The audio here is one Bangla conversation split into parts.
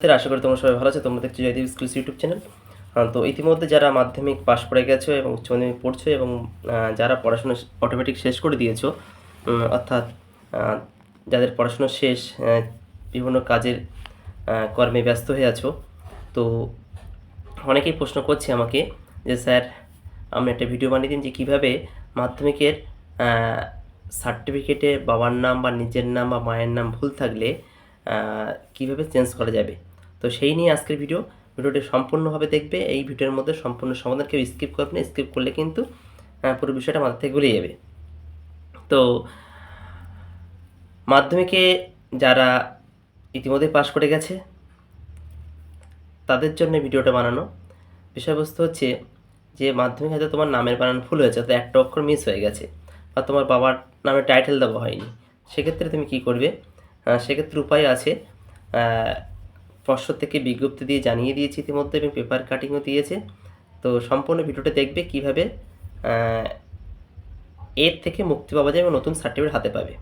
আশা করি তোমরা সবাই ভালো আছো। তোমরা দেখছ জয়দেব স্কুলস ইউটিউব চ্যানেল। তো ইতিমধ্যে যারা মাধ্যমিক পাশ করে গেছো এবং উচ্চ মাধ্যমিক পড়ছো এবং যারা পড়াশোনা অটোমেটিক শেষ করে দিয়েছ অর্থাৎ যাদের পড়াশোনা শেষ বিভিন্ন কাজের কর্মে ব্যস্ত হয়ে আছো, তো অনেকেই প্রশ্ন করছে আমাকে যে, স্যার আপনি একটা ভিডিও বানিয়ে দিন যে কীভাবে মাধ্যমিকের সার্টিফিকেটে বাবার নাম বা নিজের নাম বা মায়ের নাম ভুল থাকলে কীভাবে চেঞ্জ করা যাবে? তো সেই নিয়ে আজকের ভিডিও ভিডিওটি সম্পূর্ণভাবে দেখবে, এই ভিডিওর মধ্যে সম্পূর্ণ সমাধান কেউ স্কিপ করবে না। স্কিপ করলে কিন্তু পুরো বিষয়টা মাথা থেকে ঘুরে যাবে। তো, মাধ্যমিকে যারা ইতিমধ্যে পাশ করে গেছে, তাদের জন্য ভিডিওটা বানানো। বিষয়বস্তু হচ্ছে যে, মাধ্যমিক হয়তো তোমার নামের বানান ভুল হয়েছে, অর্থাৎ একটা অক্ষর মিস হয়ে গেছে, বা তোমার বাবার নামে টাইটেল দেওয়া হয়নি। সেক্ষেত্রে তুমি কি করবে? সেক্ষেত্রে উপায় আছে পর্ষদ থেকে বিজ্ঞপ্তি দিয়ে জানিয়ে দিয়েছি ইতিমধ্যে এবং পেপার কাটিংও দিয়েছে। তো সম্পূর্ণ ভিডিওটা দেখবে কীভাবে এর থেকে মুক্তি পাওয়া যায় এবং নতুন সার্টিফিকেট হাতে পাবে।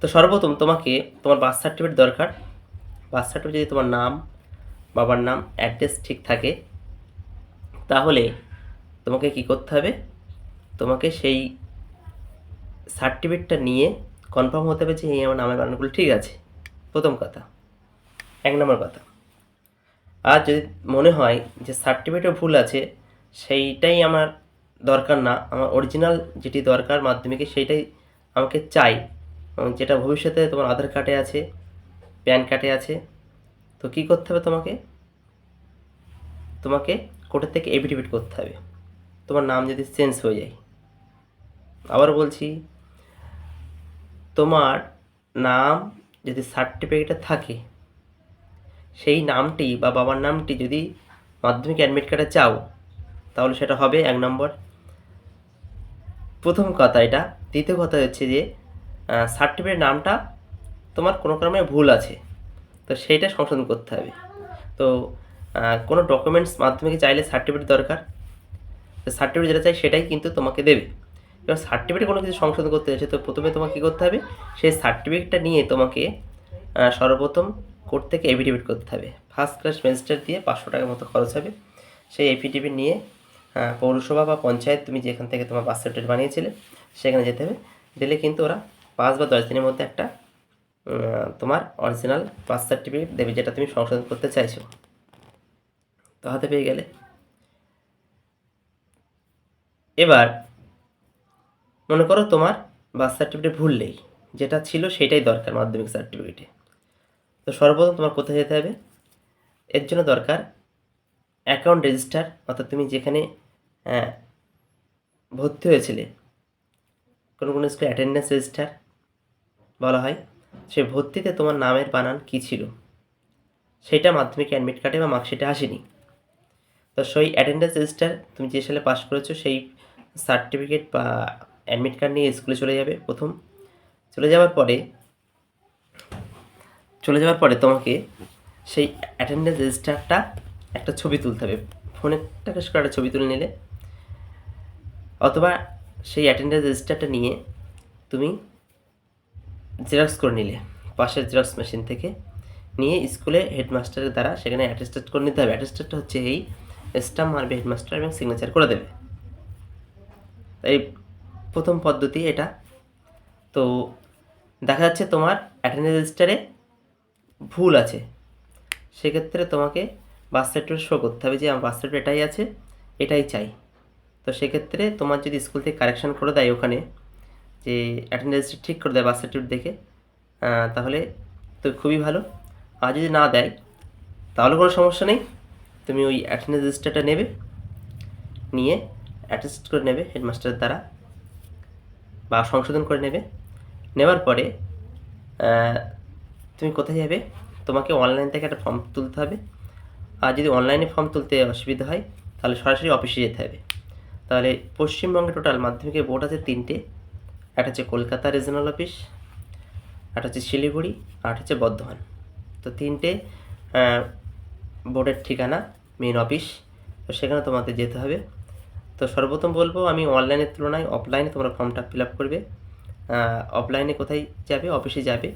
তো সর্বপ্রথম তোমাকে তোমার বার্থ সার্টিফিকেট দরকার। বার্থ সার্টিফিকেট যদি তোমার নাম, বাবার নাম অ্যাড্রেস ঠিক থাকে, তাহলে তোমাকে কি করতে হবে? তোমাকে সেই সার্টিফিকেটটা নিয়ে কনফার্ম হতে হবে যে এই আমার নামের বানানগুলো ঠিক আছে। প্রথম কথা। এক নম্বর কথা। আর যদি মনে হয় যে সার্টিফিকেটও ভুল আছে, সেইটাই আমার দরকার না। আমার অরিজিনাল যেটি দরকার মাধ্যমিকে, সেইটাই আমাকে চাই। এবং যেটা ভবিষ্যতে তোমার আধার কার্ডে আছে, প্যান কার্ডে আছে, তো কী করতে হবে তোমাকে? তোমাকে কোর্টের থেকে এফিডেভিট করতে হবে। তোমার নাম যদি চেঞ্জ হয়ে যায়। আবার বলছি, তোমার নাম যদি সার্টিফিকেটে থাকে সেই নামটি বা বাবার নামটি যদি মাধ্যমিক অ্যাডমিট কার্ডে চাও, তাহলে সেটা হবে এক নম্বর। প্রথম কথা এটা। দ্বিতীয় কথা হচ্ছে যে সার্টিফিকেট নামটা তোমার কোনো ক্রমে ভুল আছে, তো সেইটা সংশোধন করতে হবে। তো কোনো ডকুমেন্টস মাধ্যমিকে চাইলে সার্টিফিকেট দরকার। সার্টিফিকেট যেটা চাই সেটাই কিন্তু তোমাকে দেবে। এবার সার্টিফিকেট কোনো কিছু সংশোধন করতে চাইছে তো প্রথমে তোমাকে কী করতে হবে? সেই সার্টিফিকেটটা নিয়ে তোমাকে সর্বপ্রথম কোর্ট থেকে এফিডেভিট করতে হবে। ফার্স্ট ক্লাস ম্যাজিস্ট্রেট দিয়ে পাঁচশো টাকার মতো খরচ হবে। সেই এফিডেভিট নিয়ে পৌরসভা বা পঞ্চায়েত তুমি যেখান থেকে তোমার বার্থ সার্টিফিকেট বানিয়েছিলে, সেখানে যেতে হবে। দিলে কিন্তু ওরা পাঁচ বা দশ দিনের মধ্যে একটা তোমার অরিজিনাল বার্থ সার্টিফিকেট দেবে, যেটা তুমি সংশোধন করতে চাইছো। তো হাতে পেয়ে গেলে। এবার মনে করো তোমার বার্থ সার্টিফিকেট ভুল নেই। যেটা ছিল সেটাই দরকার মাধ্যমিক সার্টিফিকেটে তো সর্বপ্রথম তোমার কোথায় যেতে হবে? এর জন্য দরকার অ্যাকাউন্ট রেজিস্টার অর্থাৎ তুমি যেখানে ভর্তি হয়েছিলে, কোনো কোনো স্কুলে অ্যাটেন্ডেন্স রেজিস্টার বলা হয় সে ভর্তিতে তোমার নামের বানান কী ছিল? সেটা মাধ্যমিক অ্যাডমিট কার্ডে বা মার্কশিটে আসেনি। তো সেই অ্যাটেন্ডেন্স রেজিস্টার তুমি যে সালে পাস করেছ, সেই সার্টিফিকেট বা অ্যাডমিট কার্ড নিয়ে স্কুলে চলে যাবে প্রথম। চলে যাওয়ার পরে চলে যাওয়ার পরে তোমাকে সেই অ্যাটেন্ডেন্স রেজিস্টারটা একটা ছবি তুলতে হবে। ফোনের টাকা করে একটা ছবি তুলে নিলে। অথবা সেই অ্যাটেন্ডেন্স রেজিস্টারটা নিয়ে তুমি জেরক্স করে নিলে, পাশের জেরক্স মেশিন থেকে। নিয়ে স্কুলে হেডমাস্টারের দ্বারা সেখানে অ্যাটেস্টেড করে নিতে হবে। অ্যাটেস্টেডটা হচ্ছে এই স্টাম্প মারবে হেডমাস্টার এবং সিগনেচার করে দেবে। এই প্রথম পদ্ধতি এটা। তো দেখা যাচ্ছে তোমার অ্যাটেন্ডেন্স রেজিস্টারে ভুল আছে। সেক্ষেত্রে তোমাকে বার্থ সার্টিফিকেট শো করতে হবে যে, আমার বার্থ সার্টিফিকেট এটাই আছে, এটাই চাই। তো সেক্ষেত্রে তোমার যদি স্কুল থেকে কারেকশান করে দেয় ওখানে, যে অ্যাটেন্ডেন্স ঠিক করে দেয় বার্থ সার্টিফিকেট দেখে তাহলে তো খুবই ভালো। আর যদি না দেয়, তাহলে কোনো সমস্যা নেই। তুমি ওই অ্যাটেন্ডেন্স রেজিস্টারটা নেবে, নিয়ে অ্যাটেস্ট করে নেবে হেডমাস্টারের দ্বারা, বা সংশোধন করে নেবে। নেওয়ার পরে তুমি কোথায় যাবে? তোমাকে অনলাইন থেকে একটা ফর্ম তুলতে হবে। আর যদি অনলাইনে ফর্ম তুলতে অসুবিধা হয়, তাহলে সরাসরি অফিসে যেতে হবে। তাহলে পশ্চিমবঙ্গে টোটাল মাধ্যমিকের বোর্ড আছে তিনটে। একটা হচ্ছে কলকাতা রিজনাল অফিস একটা হচ্ছে শিলিগুড়ি, আর হচ্ছে বর্ধমান। তো তিনটে বোর্ডের ঠিকানা মেন অফিস তো সেখানে তোমাকে যেতে হবে। তো সর্বপ্রথম বলব, আমি অনলাইনের তুলনায় অফলাইনে তোমরা ফর্মটা ফিল আপ করবে। অফলাইনে কোথায় যাবে? অফিসে যাবে।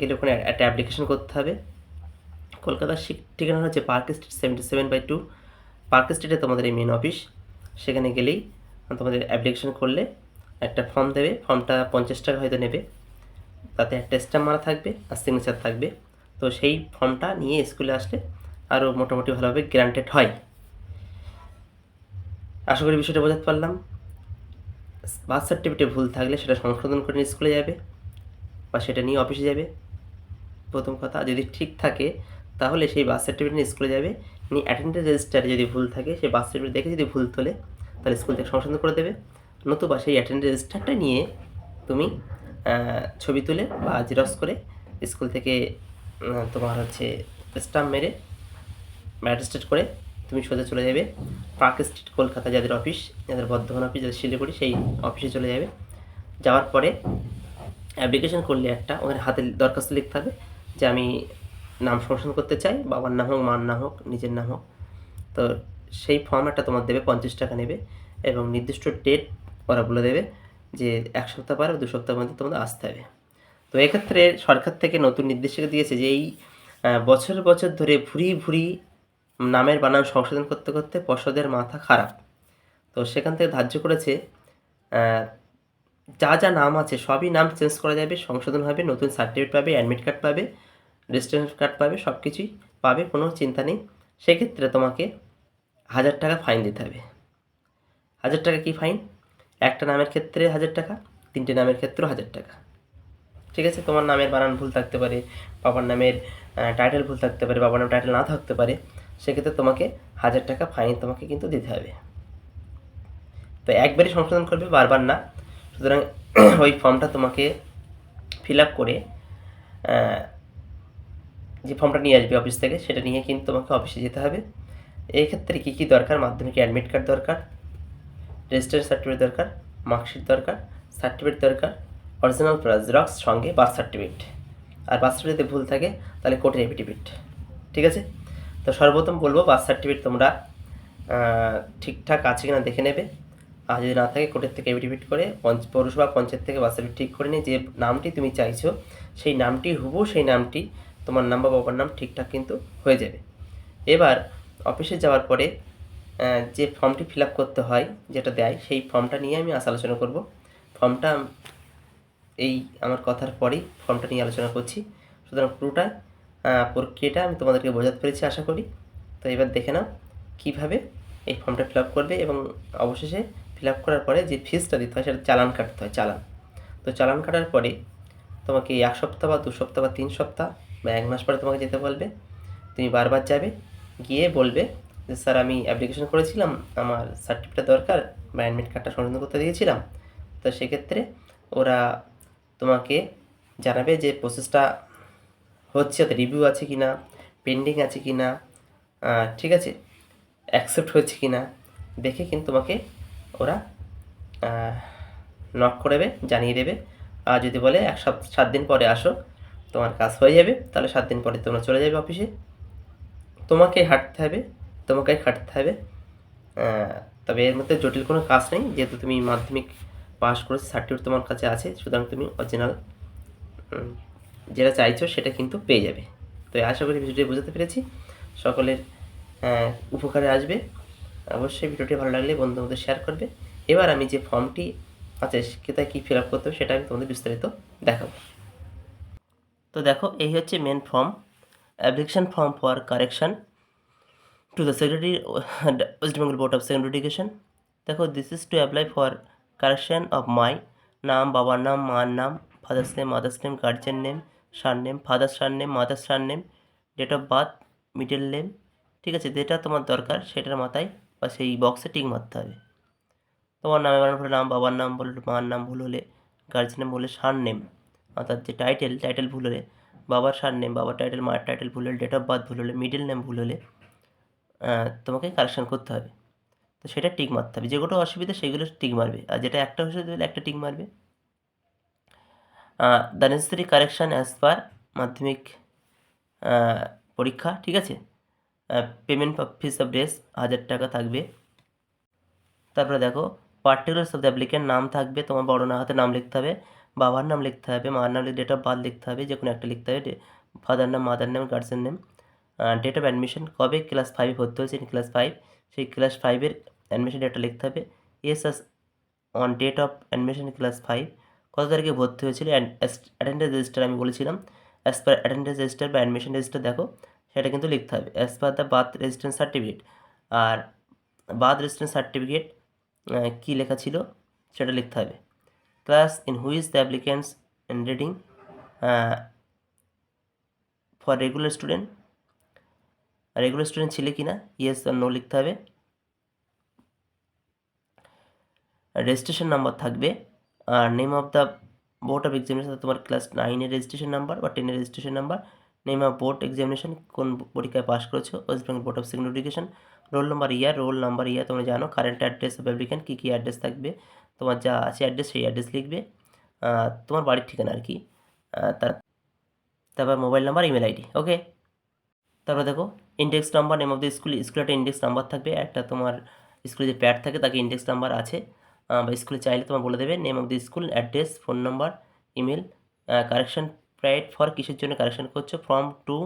গেলে ওখানে একটা অ্যাপ্লিকেশন করতে হবে। কলকাতার ঠিকানা হচ্ছে park street seventy seven by two park স্ট্রিটে তোমাদের এই মেন অফিস সেখানে গেলেই তোমাদের অ্যাপ্লিকেশন করলে একটা ফর্ম দেবে। ফর্মটা পঞ্চাশ টাকা হয়তো নেবে। তাতে একটা স্ট্যাম্প মারা থাকবে আর সিগনেচার থাকবে। তো সেই ফর্মটা নিয়ে স্কুলে আসলে আরও মোটামুটি ভালোভাবে গ্রান্টেড হয়। আশা করি বিষয়টা বোঝাতে পারলাম। বার্থ সার্টিফিকেটে ভুল থাকলে সেটা সংশোধন করে স্কুলে যাবে। বা সেটা নিয়ে অফিসে যাবে। প্রথম কথা, যদি ঠিক থাকে, তাহলে সেই বার্থ সার্টিফিকেট নিয়ে স্কুলে যাবে। নিয়ে অ্যাটেন্ডেন্স রেজিস্টারে যদি ভুল থাকে, সেই বার্থ সার্টিফিকেট দেখে যদি ভুল তোলে, তাহলে স্কুল থেকে সংশোধন করে দেবে। নতুবা সেই অ্যাটেন্ডেন্স রেজিস্টারটা নিয়ে তুমি ছবি তুলে বা জেরক্স করে স্কুল থেকে তোমার হচ্ছে স্টাম্প মেরে ম্যাজিস্ট্রেট করে তুমি সোজা চলে যাবে। পার্ক স্ট্রিট কলকাতা, যাদের অফিস যাদের বর্ধমান অফিস যাদের শিলিগুড়ি, সেই অফিসে চলে যাবে। যাওয়ার পরে অ্যাপ্লিকেশন করলে একটা ওখানে হাতে দরখাস্ত লিখতে হবে যে আমি নাম সংশোধন করতে চাই, বাবার নাম হোক, মার নাম হোক, নিজের নাম হোক। তো সেই ফর্ম একটা তোমার দেবে, পঞ্চাশ টাকা নেবে এবং নির্দিষ্ট ডেট ওরা বলে দেবে যে এক সপ্তাহ পর দু সপ্তাহ মধ্যে তোমাদের আসতে হবে। তো এক্ষেত্রে সরকার থেকে নতুন নির্দেশিকা দিয়েছে যে এই বছর বছর ধরে ভুরি ভুরি নামের বানান সংশোধন করতে করতে পর্ষদের মাথা খারাপ। তো সেখান থেকে ধার্য করেছে যা যা নাম আছে সবই নাম চেঞ্জ করা যাবে, সংশোধন হবে, নতুন সার্টিফিকেট পাবে অ্যাডমিট কার্ড পাবে রেজিস্ট্রেশন কার্ড পাবে সব কিছুই পাবে, কোনো চিন্তা নেই। সেক্ষেত্রে তোমাকে হাজার টাকা ফাইন দিতে হবে। হাজার টাকা কি ফাইন একটা নামের ক্ষেত্রে হাজার টাকা, তিনটে নামের ক্ষেত্রেও হাজার টাকা। ঠিক আছে? তোমার নামের বানান ভুল থাকতে পারে, বাবার নামের টাইটেল ভুল থাকতে পারে, বাবার নাম টাইটেল না থাকতে পারে, সেক্ষেত্রে তোমাকে হাজার টাকা ফাইন তোমাকে কিন্তু দিতে হবে। তো একবারই সংশোধন করবে, বারবার না। সুতরাং ওই ফর্মটা তোমাকে ফিল আপ করে যে ফর্মটা নিয়ে আসবে অফিস থেকে, সেটা নিয়ে কিন্তু তোমাকে অফিসে যেতে হবে। এই ক্ষেত্রে কী কী দরকার? মাধ্যমিক অ্যাডমিট কার্ড দরকার রেজিস্ট্রেশন সার্টিফিকেট দরকার মার্কশিট দরকার সার্টিফিকেট দরকার অরিজিনাল জেরক্স সঙ্গে বার্থ সার্টিফিকেট আর বার্থ সার্টিফিকেটে ভুল থাকে, তাহলে কোর্টের এফিডেভিট ঠিক আছে? তো সর্বপ্রথম বলব বার্থ সার্টিফিকেট তোমরা ঠিকঠাক আছে কিনা দেখে নেবে। আর যদি না থাকে কোর্টের থেকে এফিডেভিট করে পঞ্চ পৌরসভা পঞ্চায়েত থেকে সার্টিফিকেট ঠিক করে নিয়ে যে নামটি তুমি চাইছো, সেই নামটি হুবু সেই নামটি তোমার নাম বা বাবার নাম ঠিকঠাক কিন্তু হয়ে যাবে। এবার অফিসে যাওয়ার পরে যে ফর্মটি ফিল করতে হয়, যেটা দেয়, সেই ফর্মটা নিয়ে আমি আজ আলোচনা করব। ফর্মটা এই আমার কথার পরেই ফর্মটা নিয়ে আলোচনা করছি। সুতরাং পুরোটা প্রক্রিয়াটা আমি তোমাদেরকে বোঝাতে পেরেছি, আশা করি। তো এবার দেখে নাও কীভাবে এই ফর্মটা ফিল করবে এবং অবশেষে ফিল আপ করার পরে যে ফিসটা দিতে হয় সেটা চালান কাটতে হয়, চালান। তো চালান কাটার পরে তোমাকে এক সপ্তাহ বা দু সপ্তাহ বা তিন সপ্তাহ বা এক মাস পরে তোমাকে যেতে বলবে। তুমি বারবার যাবে, গিয়ে বলবে যে, স্যার, আমি অ্যাপ্লিকেশন করেছিলাম, আমার সার্টিফিকেটটা দরকার, বা অ্যাডমিট কার্ডটা সংশোধন করতে দিয়েছিলাম। তো সেক্ষেত্রে ওরা তোমাকে জানাবে যে প্রসেসটা হচ্ছে রিভিউ আছে কি না পেন্ডিং আছে কি না ঠিক আছে অ্যাকসেপ্ট হয়েছে কি না দেখে কিন্তু তোমাকে ওরা নক করে দেবে জানিয়ে দেবে। আর যদি বলে এক সপ্তাহ সাত দিন পরে আসো, তোমার কাজ হয়ে যাবে, তাহলে সাত দিন পরে তোমরা চলে যাবে অফিসে। তোমাকে হাঁটতে হবে তোমাকে খাটতে হবে। তবে এর মধ্যে জটিল কোনো কাজ নেই, যেহেতু তুমি মাধ্যমিক পাস করেছ সার্টিফিকেট তোমার কাছে আছে, সুতরাং তুমি অরিজিনাল যেটা চাইছো সেটা কিন্তু পেয়ে যাবে। তো আশা করি ভিডিওটি বোঝাতে পেরেছি। সকলের উপকারে আসবে। অবশ্যই ভিডিওটি ভালো লাগলে বন্ধুদের শেয়ার করবে। এবার আমি যে ফর্মটি আছে কোথায় কী ফিল আপ করতে হবে সেটা আমি তোমাদের বিস্তারিত দেখাবো। তো দেখো, এই হচ্ছে main form application form for correction to the secretary West Bengal board of secondary education দেখো this is to apply for correction of my নাম, বাবার নাম, মার নাম father's name mother's name guardian name surname father surname mother surname date of birth middle name ঠিক আছে, যেটা তোমার দরকার, সেটার মাথায় বা সেই বক্সে টিক মারতে হবে। তোমার নামে বানান ভুলে নাম, বাবার নাম বললে মার নাম ভুল হলে গার্জিয়ান বলে সার নেম অর্থাৎ যে টাইটেল টাইটেল ভুল হলে, বাবার সার নেম বাবার টাইটেল মায়ের টাইটেল ভুল হলে ডেট অফ বার্থ ভুল হলে মিডল নেম ভুল হলে তোমাকে কারেকশন করতে হবে। তো সেটা টিক মারতে হবে। যেগুলো অসুবিধা সেগুলো টিক মারবে। আর যেটা একটা অসুবিধা হলে একটা টিক মারবে। The necessary correction as per Madhyamik পরীক্ষা, ঠিক আছে? পেমেন্ট ফিস অফ ড্রেস হাজার টাকা থাকবে। তারপরে দেখো পার্টিকুলার্স অফ দ্য অ্যাপ্লিকেন্ট নাম থাকবে, তোমার বড় না হাতে নাম লিখতে হবে, বাবার নাম লিখতে হবে, মার নাম ডেট অফ বার্থ লিখতে হবে যে কোনো একটা লিখতে হবে ফাদার নাম mother name guardian name date of admission কবে ক্লাস ফাইভে ভর্তি হয়েছেন ক্লাস ফাইভ সেই ক্লাস ফাইভের অ্যাডমিশন ডেটটা লিখতে হবে। S S on date of admission class five কত তারিখে ভর্তি হয়েছিল? অ্যাটেন্ডেন্স রেজিস্টার আমি বলেছিলাম। অ্যাজ পার অ্যাটেন্ডেন্স রেজিস্টার বা অ্যাডমিশন রেজিস্টার দেখো সেটা কিন্তু লিখতে হবে as per the birth registration certificate R birth registration certificate কী লেখা ছিল সেটা লিখতে হবে। Class in which the applicants in reading for regular student regular student ছিলে কি না? ইয়েস আর নো লিখতে হবে। রেজিস্ট্রেশন নাম্বার থাকবে। আর name of the board of examination তোমার ক্লাস নাইনের রেজিস্ট্রেশন নাম্বার বা টেনের registration number name board examination কোন পরীক্ষায় পাস করেছ? West Bengal board of secondary roll number year roll number year তোমরা জানো কারেন্ট অ্যাড্রেস অফ কী কী অ্যাড্রেস থাকবে, তোমার যা আছে অ্যাড্রেস সেই অ্যাড্রেস লিখবে তোমার বাড়ির ঠিকানা আর কি তারপর mobile number email ID okay তারপর দেখো index number name of the school স্কুলে একটা ইন্ডেক্স নাম্বার থাকবে, একটা তোমার স্কুলে যে প্যাড থাকে তাকে ইন্ডেক্স নাম্বার আছে বা স্কুলে চাইলে তোমার বলে দেবে name of the school address phone number email correction prayed for কিসের জন্য কারেকশন করছ? ফ্রম টু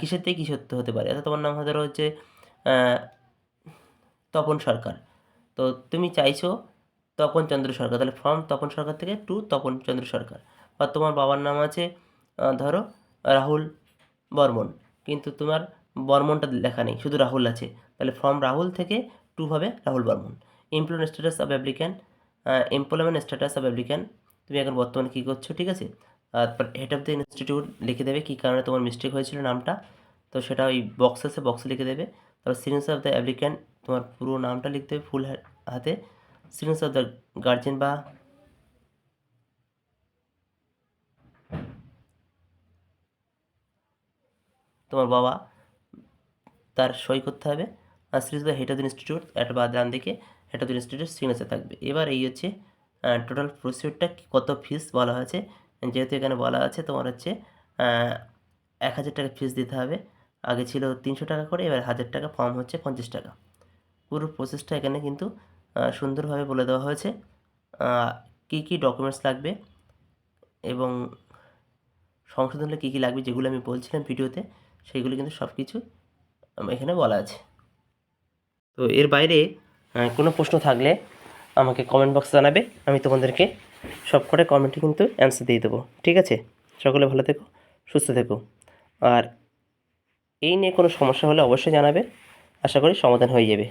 কিসের থেকে কিসের হতে পারে? অর্থাৎ তোমার নাম ধরো হচ্ছে তপন সরকার। তো তুমি চাইছো তপন চন্দ্র সরকার। তাহলে ফ্রম তপন সরকার থেকে টু তপন চন্দ্র সরকার। বা তোমার বাবার নাম আছে ধরো, রাহুল বর্মন। কিন্তু তোমার বর্মনটা লেখা নেই, শুধু রাহুল আছে। তাহলে ফ্রম রাহুল থেকে টু হবে Rahul Barman. Employment status of applicant employment status of applicant তুমি এখন বর্তমানে কী করছ, ঠিক আছে? তারপর হেড অফ দ্য ইনস্টিটিউট লিখে দেবে কী কারণে তোমার মিস্টেক হয়েছিল নামটা। তো সেটা ওই বক্স আছে বক্সে লিখে দেবে। তারপর সিগনেচার অফ দ্য অ্যাপ্লিক্যান্ট তোমার পুরো নামটা লিখতে হবে ফুল হাতে। সিগনেচার অফ দ্য গার্জেন বা তোমার বাবা, তার সই করতে হবে। আর series the head of the institute একটা বা ডান দিকে head of the institute signature থাকবে। এবার এই হচ্ছে টোটাল প্রসিডিউরটা কত ফিস বলা হয়েছে? যেহেতু এখানে বলা আছে তোমার হচ্ছে এক হাজার টাকা ফিস দিতে হবে। আগে ছিল তিনশো টাকা করে, এবার হাজার টাকা ফর্ম হচ্ছে পঞ্চাশ টাকা। পুরো প্রসেসটা এখানে কিন্তু সুন্দরভাবে বলে দেওয়া হয়েছে। কী কী ডকুমেন্টস লাগবে এবং সংশোধন হলে কী কী লাগবে যেগুলো আমি বলছিলাম ভিডিওতে সেইগুলো কিন্তু সব কিছু এখানে বলা আছে। তো এর বাইরে কোনো প্রশ্ন থাকলে আমাকে কমেন্ট বক্সে জানাবে। আমি তোমাদেরকে সব কটা কমেন্টে কিন্তু অ্যান্সার দিয়ে দেবো। ঠিক আছে? সকলে ভালো থেকো, সুস্থ থেকো। আর এই নিয়ে কোনো সমস্যা হলে অবশ্যই জানাবে। আশা করি সমাধান হয়ে যাবে।